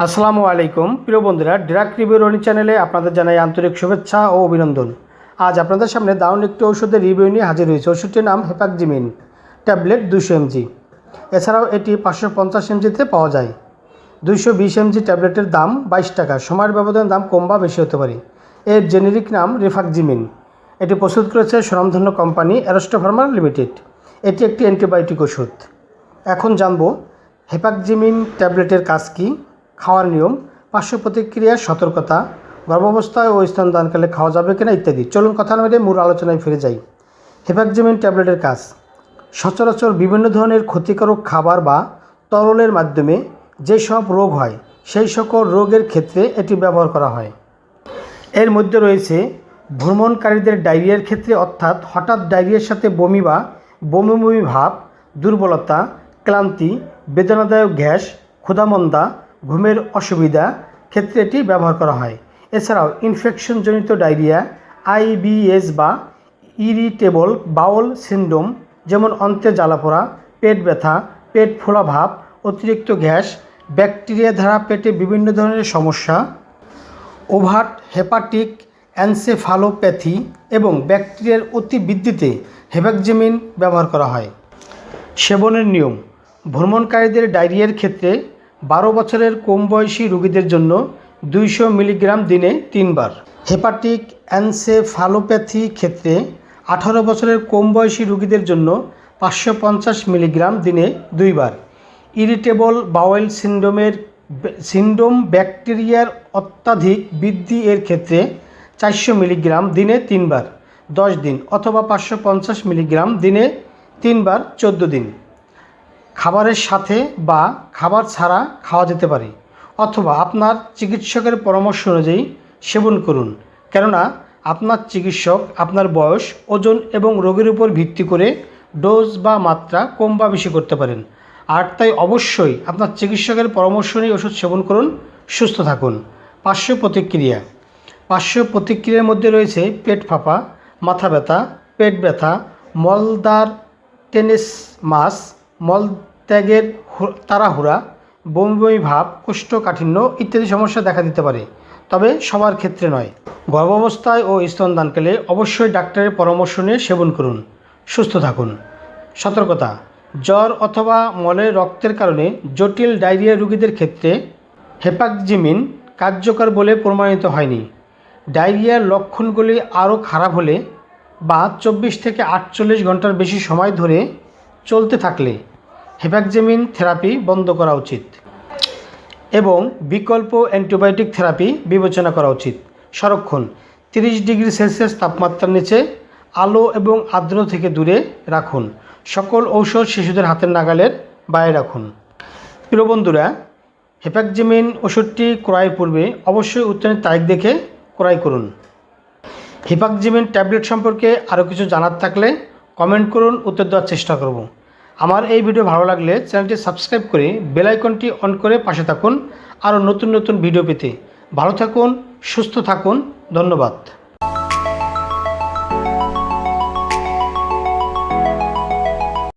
আসসালামু আলাইকুম। প্রিয় বন্ধুরা ডিরাক রিভিউ রনি চ্যানেলে আপনাদের জানাই আন্তরিক শুভেচ্ছা ও অভিনন্দন। আজ আপনাদের সামনে দারুণ একটি ওষুধের রিভিউ নিয়ে হাজির হয়েছে। ওষুধটির নাম হেপাকজিমিন, ট্যাবলেট দুশো এমজি। এছাড়াও এটি পাঁচশো পঞ্চাশ এমজিতে পাওয়া যায়। দুইশো বিশ এমজি ট্যাবলেটের দাম বাইশ টাকা। সময়ের ব্যবধানে দাম কম বা বেশি হতে পারে। এর জেনেরিক নাম রিফাকজিমিন। এটি প্রস্তুত করেছে স্বনামধন্য কোম্পানি অ্যারোস্টোফার্মা লিমিটেড। এটি একটি অ্যান্টিবায়োটিক ওষুধ এখন জানব হেপাকজিমিন ট্যাবলেটের কাজ কী। খাওয়ার নিয়ম, পার্শ্ব প্রতিক্রিয়ার সতর্কতা, গর্ভাবস্থায় ও স্তনদানকালে খাওয়া যাবে কিনা ইত্যাদি। চলুন কথা না মূল আলোচনায় ফিরে যাই। হেপাকজিমিন ট্যাবলেটের কাজ। সচরাচর বিভিন্ন ধরনের ক্ষতিকারক খাবার বা তরলের মাধ্যমে যেসব রোগ হয়, সেই সকল রোগের ক্ষেত্রে এটি ব্যবহার করা হয়। এর মধ্যে রয়েছে ভ্রমণকারীদের ডায়রিয়ার ক্ষেত্রে, অর্থাৎ হঠাৎ ডায়রিয়ার সাথে বমি বা বমি বমি ভাব, দুর্বলতা, ক্লান্তি, বেদনাদায়ক গ্যাস, ক্ষুধামন্দা ঘুমের অসুবিধা ক্ষেত্রে এটি ব্যবহার করা হয়। এছাড়াও ইনফেকশনজনিত ডায়রিয়া আইবিএস বা ইরিটেবল বাউল সিন্ড্রোম যেমন অন্তে জ্বালাপোড়া পেট ব্যথা, পেট ফোলা ভাব, অতিরিক্ত গ্যাস, ব্যাকটেরিয়া দ্বারা পেটে বিভিন্ন ধরনের সমস্যা, ওভার হেপাটিক অ্যানসেফালোপ্যাথি এবং ব্যাকটেরিয়ার অতি বৃদ্ধিতে হেপাকজিমিন ব্যবহার করা হয়। সেবনের নিয়ম, ভ্রমণকারীদের ডায়রিয়ার ক্ষেত্রে বারো বছরের কম বয়সী রোগীদের জন্য দুইশো মিলিগ্রাম দিনে তিনবার। হেপাটিক অ্যানসেফালোপ্যাথি ক্ষেত্রে আঠারো বছরের কম বয়সী রোগীদের জন্য পাঁচশো পঞ্চাশ মিলিগ্রাম দিনে দুইবার। ইরিটেবল বাওয়েল সিন্ড্রোমের সিন্ড্রোম ব্যাকটেরিয়ার অত্যাধিক বৃদ্ধি এর ক্ষেত্রে চারশো মিলিগ্রাম দিনে তিনবার, দশ দিন অথবা পাঁচশো পঞ্চাশ মিলিগ্রাম দিনে তিনবার চোদ্দ দিন। খাবারের সাথে বা খাবার ছাড়া খাওয়া যেতে পারে অথবা আপনার চিকিৎসকের পরামর্শ অনুযায়ী সেবন করুন। কেননা আপনার চিকিৎসক আপনার বয়স, ওজন এবং রোগের উপর ভিত্তি করে ডোজ বা মাত্রা কম বা বেশি করতে পারেন। আর তাই অবশ্যই আপনার চিকিৎসকের পরামর্শ নিয়ে ওষুধ সেবন করুন, সুস্থ থাকুন। পার্শ্ব প্রতিক্রিয়া। পার্শ্ব প্রতিক্রিয়ার মধ্যে রয়েছে পেট ফাঁপা, মাথা ব্যথা, পেট ব্যথা মলদার টেনিস মাস মলত্যাগের তাড়াহুড়া, বমি বমি ভাব, কোষ্ঠকাঠিন্য ইত্যাদি সমস্যা দেখা দিতে পারে। তবে সবার ক্ষেত্রে নয়। গর্ভাবস্থায় ও স্তনদানকালে অবশ্যই ডাক্তারের পরামর্শ নিয়ে সেবন করুন। সুস্থ থাকুন। সতর্কতা। জ্বর অথবা মলের রক্তের কারণে জটিল ডায়রিয়া রোগীদের ক্ষেত্রে হেপাকজিমিন কার্যকর বলে প্রমাণিত হয়নি। ডায়রিয়ার লক্ষণগুলি আরও খারাপ হলে বা চব্বিশ থেকে আটচল্লিশ ঘণ্টার বেশি সময় ধরে চলতে থাকলে হেপাকজেমিন থেরাপি বন্ধ করা উচিত এবং বিকল্প অ্যান্টিবায়োটিক থেরাপি বিবেচনা করা উচিত। সংরক্ষণ, তিরিশ ডিগ্রি সেলসিয়াস তাপমাত্রার নিচে আলো এবং আর্দ্র থেকে দূরে রাখুন। সকল ঔষধ শিশুদের হাতের নাগালের বাইরে রাখুন। প্রিয় বন্ধুরা, হেপাকজেমিন ওষুধটি ক্রয়ের পূর্বে অবশ্যই উত্তরের তারিখ দেখে ক্রয় করুন। হিপাকজিমিন ট্যাবলেট সম্পর্কে আরও কিছু জানার থাকলে কমেন্ট করুন, উত্তর দেওয়ার চেষ্টা করব। আমার এই ভিডিও ভালো লাগলে চ্যানেলটি সাবস্ক্রাইব করে বেলাইকনটি অন করে পাশে থাকুন। আরও নতুন নতুন ভিডিও পেতে ভালো থাকুন, সুস্থ থাকুন। ধন্যবাদ।